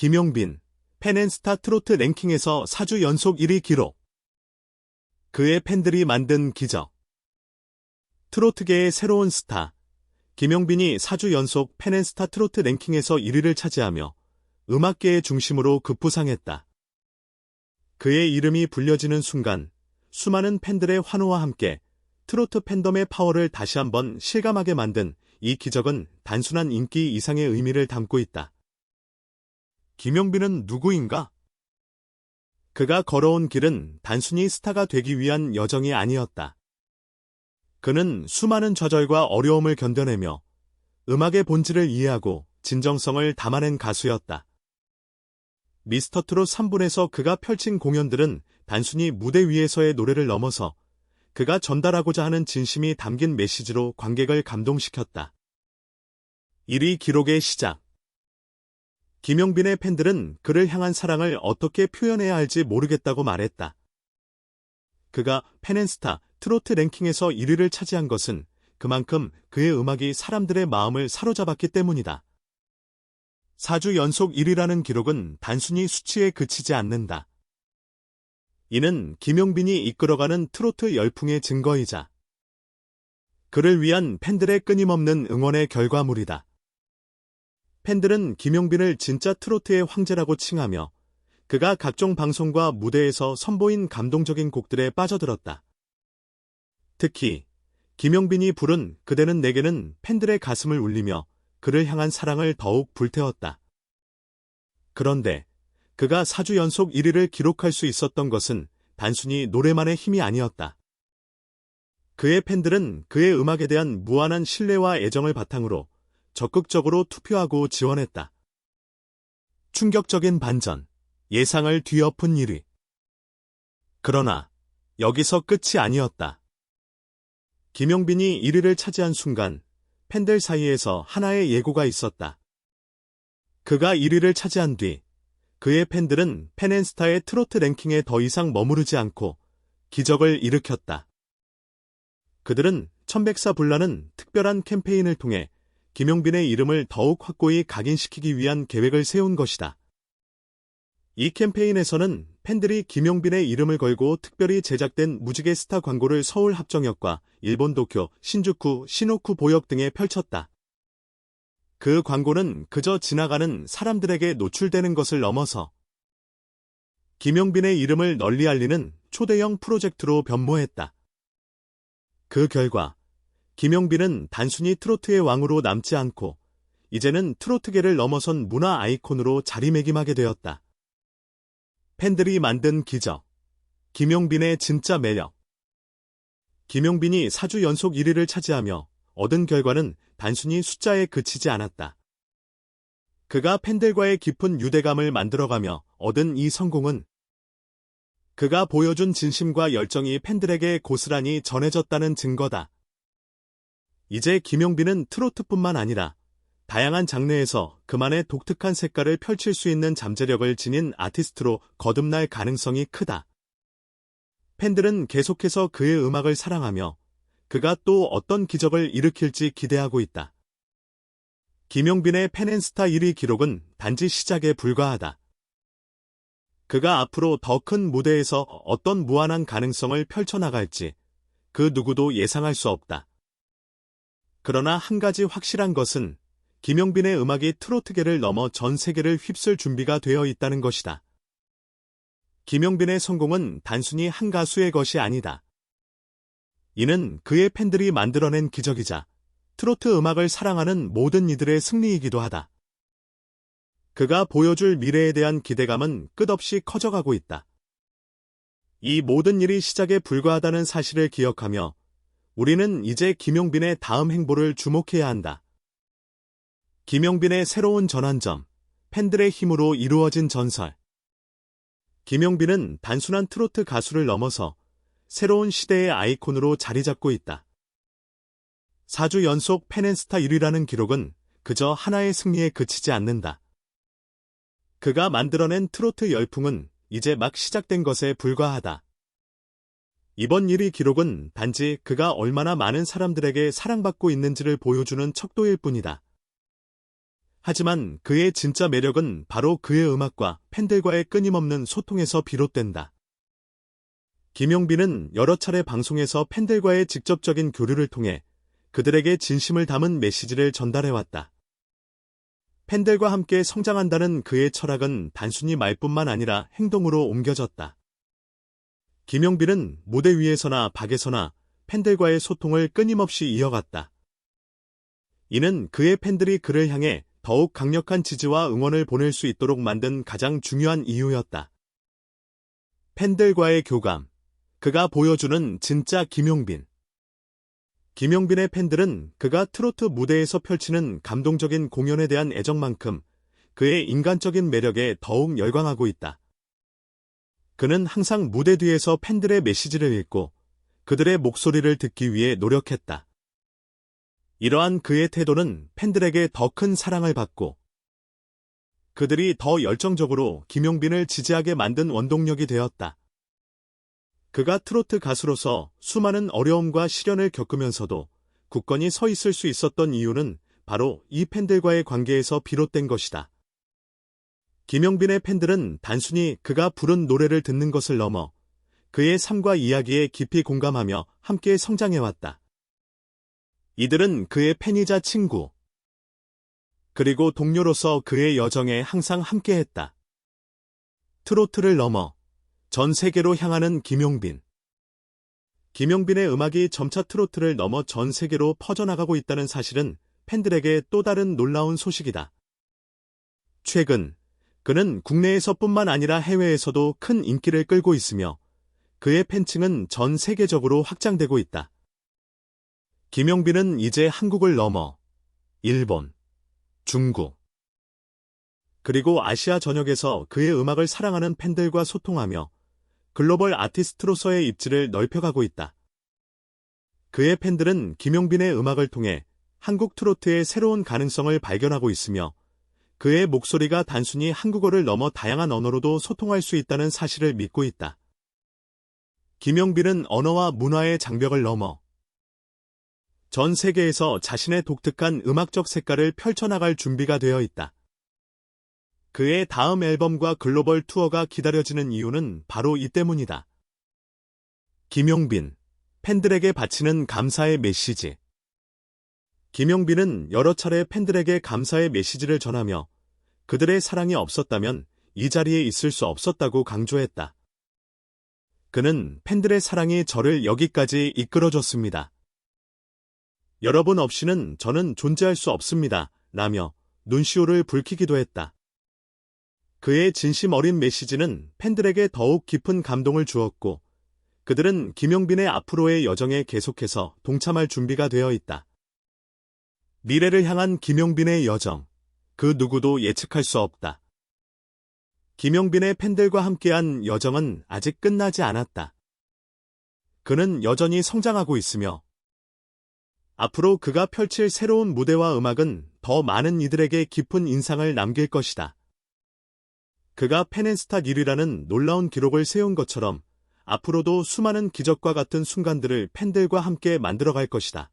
김용빈, 펜앤스타 트로트 랭킹에서 4주 연속 1위 기록. 그의 팬들이 만든 기적. 트로트계의 새로운 스타. 김용빈이 4주 연속 펜앤스타 트로트 랭킹에서 1위를 차지하며 음악계의 중심으로 급부상했다. 그의 이름이 불려지는 순간 수많은 팬들의 환호와 함께 트로트 팬덤의 파워를 다시 한번 실감하게 만든 이 기적은 단순한 인기 이상의 의미를 담고 있다. 김용빈은 누구인가? 그가 걸어온 길은 단순히 스타가 되기 위한 여정이 아니었다. 그는 수많은 좌절과 어려움을 견뎌내며 음악의 본질을 이해하고 진정성을 담아낸 가수였다. 미스터 트롯 3분에서 그가 펼친 공연들은 단순히 무대 위에서의 노래를 넘어서 그가 전달하고자 하는 진심이 담긴 메시지로 관객을 감동시켰다. 1위 기록의 시작. 김용빈의 팬들은 그를 향한 사랑을 어떻게 표현해야 할지 모르겠다고 말했다. 그가 펜앤스타 트로트 랭킹에서 1위를 차지한 것은 그만큼 그의 음악이 사람들의 마음을 사로잡았기 때문이다. 4주 연속 1위라는 기록은 단순히 수치에 그치지 않는다. 이는 김용빈이 이끌어가는 트로트 열풍의 증거이자 그를 위한 팬들의 끊임없는 응원의 결과물이다. 팬들은 김용빈을 진짜 트로트의 황제라고 칭하며 그가 각종 방송과 무대에서 선보인 감동적인 곡들에 빠져들었다. 특히 김용빈이 부른 그대는 내게는 팬들의 가슴을 울리며 그를 향한 사랑을 더욱 불태웠다. 그런데 그가 4주 연속 1위를 기록할 수 있었던 것은 단순히 노래만의 힘이 아니었다. 그의 팬들은 그의 음악에 대한 무한한 신뢰와 애정을 바탕으로 적극적으로 투표하고 지원했다. 충격적인 반전, 예상을 뒤엎은 1위. 그러나 여기서 끝이 아니었다. 김용빈이 1위를 차지한 순간 팬들 사이에서 하나의 예고가 있었다. 그가 1위를 차지한 뒤 그의 팬들은 펜앤스타의 트로트 랭킹에 더 이상 머무르지 않고 기적을 일으켰다. 그들은 천백사 불라는 특별한 캠페인을 통해 김용빈의 이름을 더욱 확고히 각인시키기 위한 계획을 세운 것이다. 이 캠페인에서는 팬들이 김용빈의 이름을 걸고 특별히 제작된 무지개 스타 광고를 서울 합정역과 일본 도쿄, 신주쿠, 시노쿠 보역 등에 펼쳤다. 그 광고는 그저 지나가는 사람들에게 노출되는 것을 넘어서 김용빈의 이름을 널리 알리는 초대형 프로젝트로 변모했다. 그 결과 김용빈은 단순히 트로트의 왕으로 남지 않고 이제는 트로트계를 넘어선 문화 아이콘으로 자리매김하게 되었다. 팬들이 만든 기적. 김용빈의 진짜 매력. 김용빈이 4주 연속 1위를 차지하며 얻은 결과는 단순히 숫자에 그치지 않았다. 그가 팬들과의 깊은 유대감을 만들어가며 얻은 이 성공은 그가 보여준 진심과 열정이 팬들에게 고스란히 전해졌다는 증거다. 이제 김용빈은 트로트뿐만 아니라 다양한 장르에서 그만의 독특한 색깔을 펼칠 수 있는 잠재력을 지닌 아티스트로 거듭날 가능성이 크다. 팬들은 계속해서 그의 음악을 사랑하며 그가 또 어떤 기적을 일으킬지 기대하고 있다. 김용빈의 팬앤스타 1위 기록은 단지 시작에 불과하다. 그가 앞으로 더 큰 무대에서 어떤 무한한 가능성을 펼쳐나갈지 그 누구도 예상할 수 없다. 그러나 한 가지 확실한 것은 김용빈의 음악이 트로트계를 넘어 전 세계를 휩쓸 준비가 되어 있다는 것이다. 김용빈의 성공은 단순히 한 가수의 것이 아니다. 이는 그의 팬들이 만들어낸 기적이자 트로트 음악을 사랑하는 모든 이들의 승리이기도 하다. 그가 보여줄 미래에 대한 기대감은 끝없이 커져가고 있다. 이 모든 일이 시작에 불과하다는 사실을 기억하며 우리는 이제 김용빈의 다음 행보를 주목해야 한다. 김용빈의 새로운 전환점, 팬들의 힘으로 이루어진 전설. 김용빈은 단순한 트로트 가수를 넘어서 새로운 시대의 아이콘으로 자리 잡고 있다. 4주 연속 팬앤스타 1위라는 기록은 그저 하나의 승리에 그치지 않는다. 그가 만들어낸 트로트 열풍은 이제 막 시작된 것에 불과하다. 이번 1위 기록은 단지 그가 얼마나 많은 사람들에게 사랑받고 있는지를 보여주는 척도일 뿐이다. 하지만 그의 진짜 매력은 바로 그의 음악과 팬들과의 끊임없는 소통에서 비롯된다. 김용빈은 여러 차례 방송에서 팬들과의 직접적인 교류를 통해 그들에게 진심을 담은 메시지를 전달해왔다. 팬들과 함께 성장한다는 그의 철학은 단순히 말뿐만 아니라 행동으로 옮겨졌다. 김용빈은 무대 위에서나 밖에서나 팬들과의 소통을 끊임없이 이어갔다. 이는 그의 팬들이 그를 향해 더욱 강력한 지지와 응원을 보낼 수 있도록 만든 가장 중요한 이유였다. 팬들과의 교감. 그가 보여주는 진짜 김용빈. 김용빈의 팬들은 그가 트로트 무대에서 펼치는 감동적인 공연에 대한 애정만큼 그의 인간적인 매력에 더욱 열광하고 있다. 그는 항상 무대 뒤에서 팬들의 메시지를 읽고 그들의 목소리를 듣기 위해 노력했다. 이러한 그의 태도는 팬들에게 더 큰 사랑을 받고 그들이 더 열정적으로 김용빈을 지지하게 만든 원동력이 되었다. 그가 트로트 가수로서 수많은 어려움과 시련을 겪으면서도 굳건히 서 있을 수 있었던 이유는 바로 이 팬들과의 관계에서 비롯된 것이다. 김영빈의 팬들은 단순히 그가 부른 노래를 듣는 것을 넘어 그의 삶과 이야기에 깊이 공감하며 함께 성장해왔다. 이들은 그의 팬이자 친구, 그리고 동료로서 그의 여정에 항상 함께했다. 트로트를 넘어 전 세계로 향하는 김용빈. 김용빈의 음악이 점차 트로트를 넘어 전 세계로 퍼져나가고 있다는 사실은 팬들에게 또 다른 놀라운 소식이다. 최근 그는 국내에서뿐만 아니라 해외에서도 큰 인기를 끌고 있으며 그의 팬층은 전 세계적으로 확장되고 있다. 김용빈은 이제 한국을 넘어 일본, 중국, 그리고 아시아 전역에서 그의 음악을 사랑하는 팬들과 소통하며 글로벌 아티스트로서의 입지를 넓혀가고 있다. 그의 팬들은 김용빈의 음악을 통해 한국 트로트의 새로운 가능성을 발견하고 있으며 그의 목소리가 단순히 한국어를 넘어 다양한 언어로도 소통할 수 있다는 사실을 믿고 있다. 김용빈은 언어와 문화의 장벽을 넘어 전 세계에서 자신의 독특한 음악적 색깔을 펼쳐나갈 준비가 되어 있다. 그의 다음 앨범과 글로벌 투어가 기다려지는 이유는 바로 이 때문이다. 김용빈, 팬들에게 바치는 감사의 메시지. 김용빈은 여러 차례 팬들에게 감사의 메시지를 전하며 그들의 사랑이 없었다면 이 자리에 있을 수 없었다고 강조했다. 그는 팬들의 사랑이 저를 여기까지 이끌어줬습니다. 여러분 없이는 저는 존재할 수 없습니다. 라며 눈시울을 붉히기도 했다. 그의 진심 어린 메시지는 팬들에게 더욱 깊은 감동을 주었고 그들은 김용빈의 앞으로의 여정에 계속해서 동참할 준비가 되어 있다. 미래를 향한 김용빈의 여정. 그 누구도 예측할 수 없다. 김용빈의 팬들과 함께한 여정은 아직 끝나지 않았다. 그는 여전히 성장하고 있으며 앞으로 그가 펼칠 새로운 무대와 음악은 더 많은 이들에게 깊은 인상을 남길 것이다. 그가 펜앤스타 1위라는 놀라운 기록을 세운 것처럼 앞으로도 수많은 기적과 같은 순간들을 팬들과 함께 만들어갈 것이다.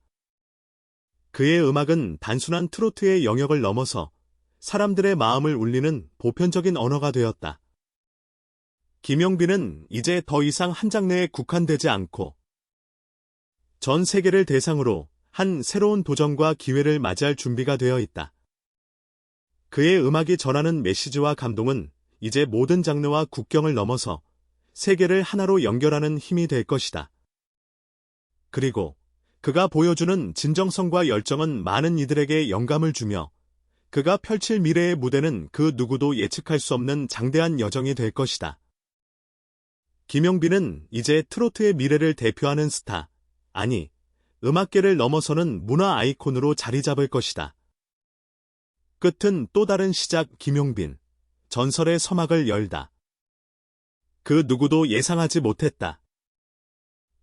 그의 음악은 단순한 트로트의 영역을 넘어서 사람들의 마음을 울리는 보편적인 언어가 되었다. 김용빈은 이제 더 이상 한 장르에 국한되지 않고 전 세계를 대상으로 한 새로운 도전과 기회를 맞이할 준비가 되어 있다. 그의 음악이 전하는 메시지와 감동은 이제 모든 장르와 국경을 넘어서 세계를 하나로 연결하는 힘이 될 것이다. 그리고 그가 보여주는 진정성과 열정은 많은 이들에게 영감을 주며 그가 펼칠 미래의 무대는 그 누구도 예측할 수 없는 장대한 여정이 될 것이다. 김용빈은 이제 트로트의 미래를 대표하는 스타, 아니, 음악계를 넘어서는 문화 아이콘으로 자리 잡을 것이다. 끝은 또 다른 시작 김용빈. 전설의 서막을 열다. 그 누구도 예상하지 못했다.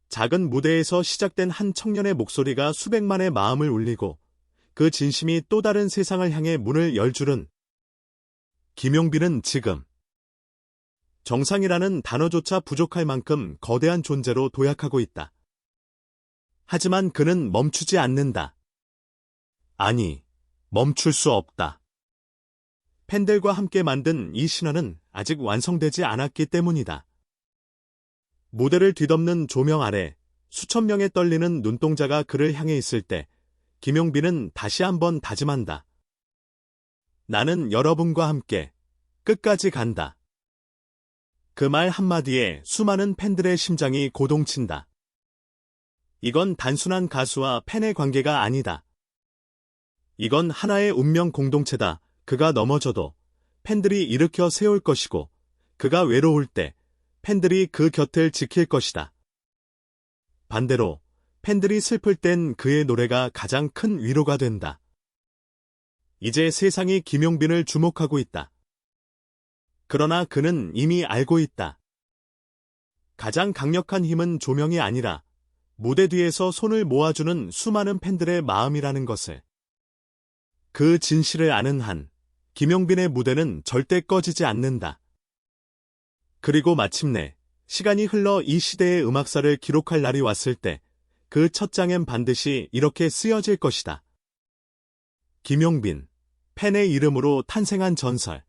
작은 무대에서 시작된 한 청년의 목소리가 수백만의 마음을 울리고 그 진심이 또 다른 세상을 향해 문을 열 줄은 김용빈은 지금 정상이라는 단어조차 부족할 만큼 거대한 존재로 도약하고 있다. 하지만 그는 멈추지 않는다. 아니, 멈출 수 없다. 팬들과 함께 만든 이 신화는 아직 완성되지 않았기 때문이다. 무대를 뒤덮는 조명 아래 수천 명의 떨리는 눈동자가 그를 향해 있을 때 김용빈은 다시 한번 다짐한다. 나는 여러분과 함께 끝까지 간다. 그 말 한마디에 수많은 팬들의 심장이 고동친다. 이건 단순한 가수와 팬의 관계가 아니다. 이건 하나의 운명 공동체다. 그가 넘어져도 팬들이 일으켜 세울 것이고, 그가 외로울 때 팬들이 그 곁을 지킬 것이다. 반대로 팬들이 슬플 땐 그의 노래가 가장 큰 위로가 된다. 이제 세상이 김용빈을 주목하고 있다. 그러나 그는 이미 알고 있다. 가장 강력한 힘은 조명이 아니라 무대 뒤에서 손을 모아주는 수많은 팬들의 마음이라는 것을. 그 진실을 아는 한, 김용빈의 무대는 절대 꺼지지 않는다. 그리고 마침내 시간이 흘러 이 시대의 음악사를 기록할 날이 왔을 때 그 첫 장엔 반드시 이렇게 쓰여질 것이다. 김용빈, 팬의 이름으로 탄생한 전설.